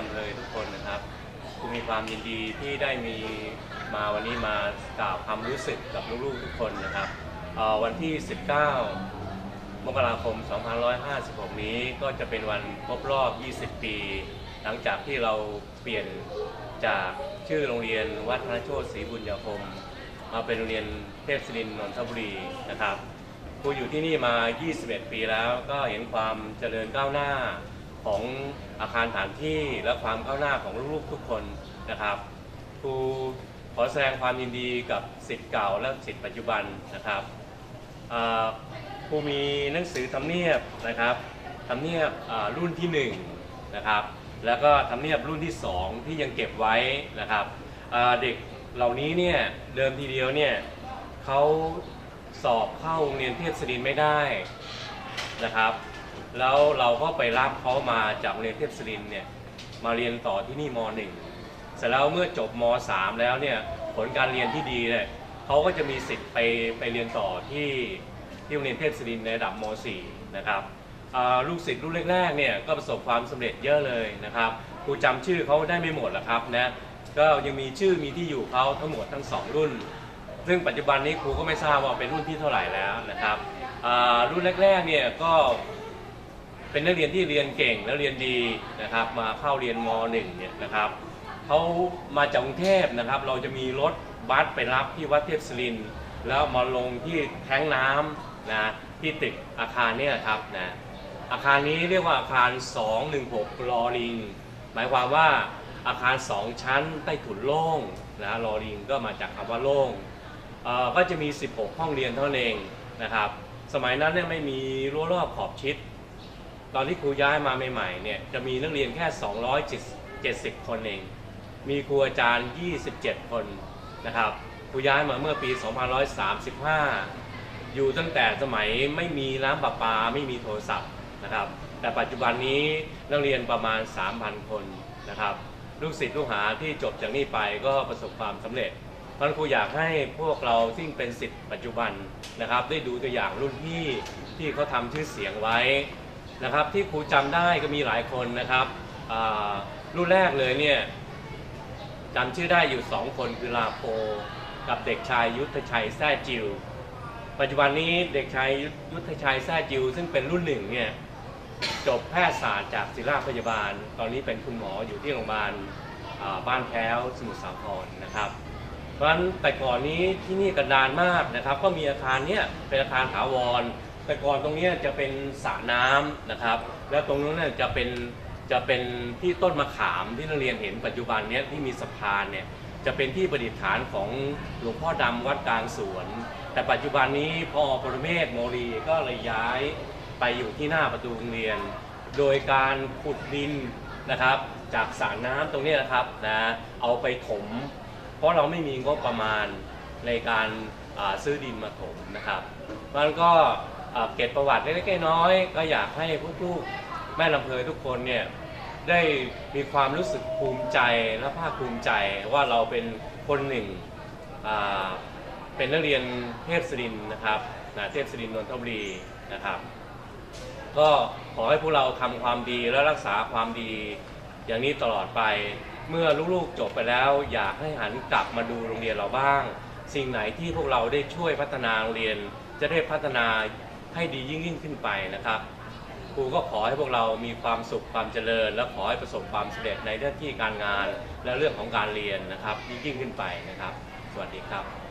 ลำเลยทุกคนนะครับกูมีความยินดีที่ได้มีมาวันนี้มากล่าวความรู้สึกกับลูกๆทุกคนนะครับวันที่ 19 มกราคม 2556 นี้ก็จะเป็นวันครบรอบ 20 ปี หลังจากที่เราเปลี่ยนจากชื่อโรงเรียนวัดพระโชติศรีบุญญาคม มาเป็นโรงเรียนเทพศิรินนนทบุรีนะครับครูอยู่ที่นี่มา 21 ปีแล้วก็เห็นความเจริญก้าวหน้า ของอาคารฐานที่และความก้าวหน้าของลูกๆทุกคนนะครับครูขอแสดงความยินดีกับสิทธิ์เก่าและสิทธิ์ปัจจุบันนะครับครูมีหนังสือทำเนียบนะครับทำเนียบรุ่นที่1นะครับแล้วก็ทำเนียบรุ่นที่ 2 ที่ยังเก็บไว้นะครับเด็กเหล่านี้เนี่ยเดิมทีเดียวเนี่ยเขาสอบเข้าโรงเรียนเทพศรินไม่ได้นะครับ แล้วเราก็ไปรับเขามาจากโรงเรียนเทพศรินเนี่ยมาเรียนต่อที่นี่ม .1 เสร็จแล้วเมื่อจบม .3 แล้วเนี่ยผลการเรียนที่ดีเนี่ยเขาก็จะมีสิทธิ์ไปไปเรียนต่อที่ที่โรงเรียนเทพศรินในระดับม .4 นะครับลูกศิษย์รุ่นแรกๆเนี่ยก็ประสบความสำเร็จเยอะเลยนะครับครูจำชื่อเขาได้ไม่หมดหรอกครับนะก็ยังมีชื่อมีที่อยู่เขาทั้งหมดทั้งสองรุ่น ซึ่งปัจจุบันนี้ครูก็ไม่ทราบว่าเป็นรุ่นที่เท่าไหร่แล้วนะครับรุ่นแรกๆเนี่ยก็ เป็นนักเรียนที่เรียนเก่งและเรียนดีนะครับมาเข้าเรียนม .1 เนี่ยนะครับเขามาจากกรุงเทพนะครับ เราจะมีรถบัสไปรับที่วัดเทพศรินแล้วมาลงที่แท้งน้ำนะที่ตึกอาคารเนี่ยครับนะอาคารนี้เรียกว่าอาคาร 216 ลอลิง หมายความว่าอาคาร 2 ชั้นใต้ถุนโล่งนะลอลิงก็มาจากคำว่าโล่งก็จะมี 16 ห้องเรียนเท่านั้นเองนะครับ สมัยนั้นเนี่ยไม่มีรั้วรอบขอบชิด ตอนที่ครูย้ายมาใหม่ๆเนี่ยจะมีนักเรียนแค่ 270 คนเอง มีครูอาจารย์ 27 คนนะครับครูย้ายมาเมื่อปี 2535 อยู่ตั้งแต่สมัยไม่มีน้ำประปาไม่มีโทรศัพท์นะครับ แต่ปัจจุบันนี้นักเรียนประมาณ 3,000 คนนะครับ ลูกศิษย์ลูกหาที่จบจากนี่ไปก็ประสบความสำเร็จเพราะฉะนั้นครูอยากให้พวกเราซึ่งเป็นศิษย์ปัจจุบันนะครับ ได้ดูตัวอย่างรุ่นพี่ที่เขาทำชื่อเสียงไว้ นะครับที่ครูจำได้ก็มีหลายคนนะครับรุ่นแรกเลยเนี่ยจำชื่อได้อยู่สองคนคือลาโพกับเด็กชายยุทธชัยแท้จิว ปัจจุบันนี้เด็กชายยุทธชัยแท้จิว ซึ่งเป็นรุ่นหนึ่งเนี่ยจบแพทยศาสตร์จากศิริราชพยาบาล ตอนนี้เป็นคุณหมออยู่ที่โรงพยาบาลบ้านแพ้วสมุทรสาครนะครับ เพราะฉะนั้นแต่ก่อนนี้ที่นี่กันดานมากนะครับ ก็มีอาคารเนี้ยเป็นอาคารถาวร แต่ก่อนตรงนี้จะเป็นสระน้ำนะครับ แล้วตรงนู้นเนี่ยจะเป็นจะเป็นที่ต้นมะขามที่นักเรียนเห็นปัจจุบันเนี้ยที่มีสะพานเนี่ยจะเป็นที่ประดิษฐานของหลวงพ่อดำวัดกลางสวน แต่ปัจจุบันนี้พอปรเมศโมรีก็เลยย้ายไปอยู่ที่หน้าประตูโรงเรียน โดยการขุดดินนะครับ จากสระน้ำตรงนี้นะครับนะเอาไปถม เพราะเราไม่มีงบประมาณในการซื้อดินมาถมนะครับมันก็ เก็บประวัติเล็กๆน้อยๆก็อยากให้ผู้ลูกแม่ลำเพยทุกคนเนี่ยได้มีความรู้สึกภูมิใจและภาคภูมิใจว่าเราเป็นคนหนึ่งเป็นนักเรียนเทพศรินนะครับนะเทพศรินนนทบุรีนะครับ ก็ขอให้พวกเราทำความดีและรักษาความดี อย่างนี้ตลอดไปเมื่อลูกๆจบไปแล้ว อยากให้หันกลับมาดูโรงเรียนเราบ้าง สิ่งไหนที่พวกเราได้ช่วยพัฒนาโรงเรียนจะได้พัฒนา ให้ดียิ่งยิ่งขึ้นไปนะครับ ครูก็ขอให้พวกเรามีความสุขความเจริญ และขอให้ประสบความสำเร็จในเรื่องที่การงานและเรื่องของการเรียนนะครับยิ่งยิ่งขึ้นไปนะครับ สวัสดีครับ